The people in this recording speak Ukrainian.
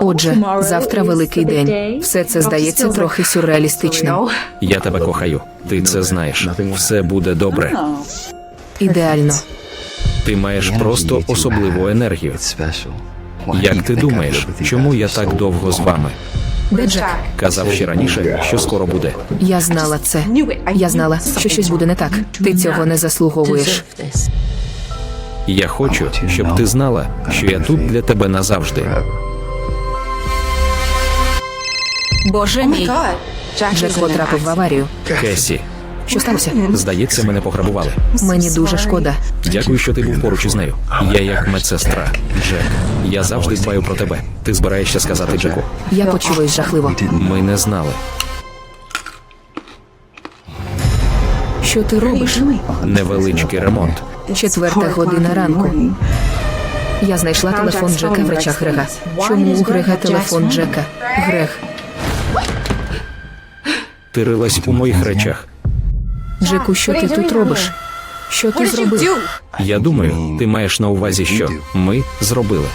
Отже, завтра великий день. Все це здається трохи сюрреалістичним. Я тебе кохаю. Ти це знаєш. Все буде добре. Ідеально. Ти маєш просто особливу енергію. Як ти думаєш, чому я так довго з вами? Де Джек? Казав ще раніше, що скоро буде. Я знала це. Я знала, що щось буде не так. Ти цього не заслуговуєш. Я хочу, щоб ти знала, що я тут для тебе назавжди. Боже мій. Джек потрапив в аварію. Кесі, Що сталося? здається, мене пограбували. Мені дуже шкода. Дякую, що ти був поруч із нею. Я як медсестра. Джек, я завжди дбаю про тебе. Ти збираєшся сказати Джеку. Я почуваюсь жахливо. Ми не знали. Що ти робиш? Невеличкий ремонт. Четверта година ранку. Я знайшла телефон Джека в речах Грега. Чому у Грега телефон Джека? Грег, Ти рилась у моїх речах. Джеку, що ти тут робиш? Що ти зробив? Я думаю, ти маєш на увазі, що ми зробили.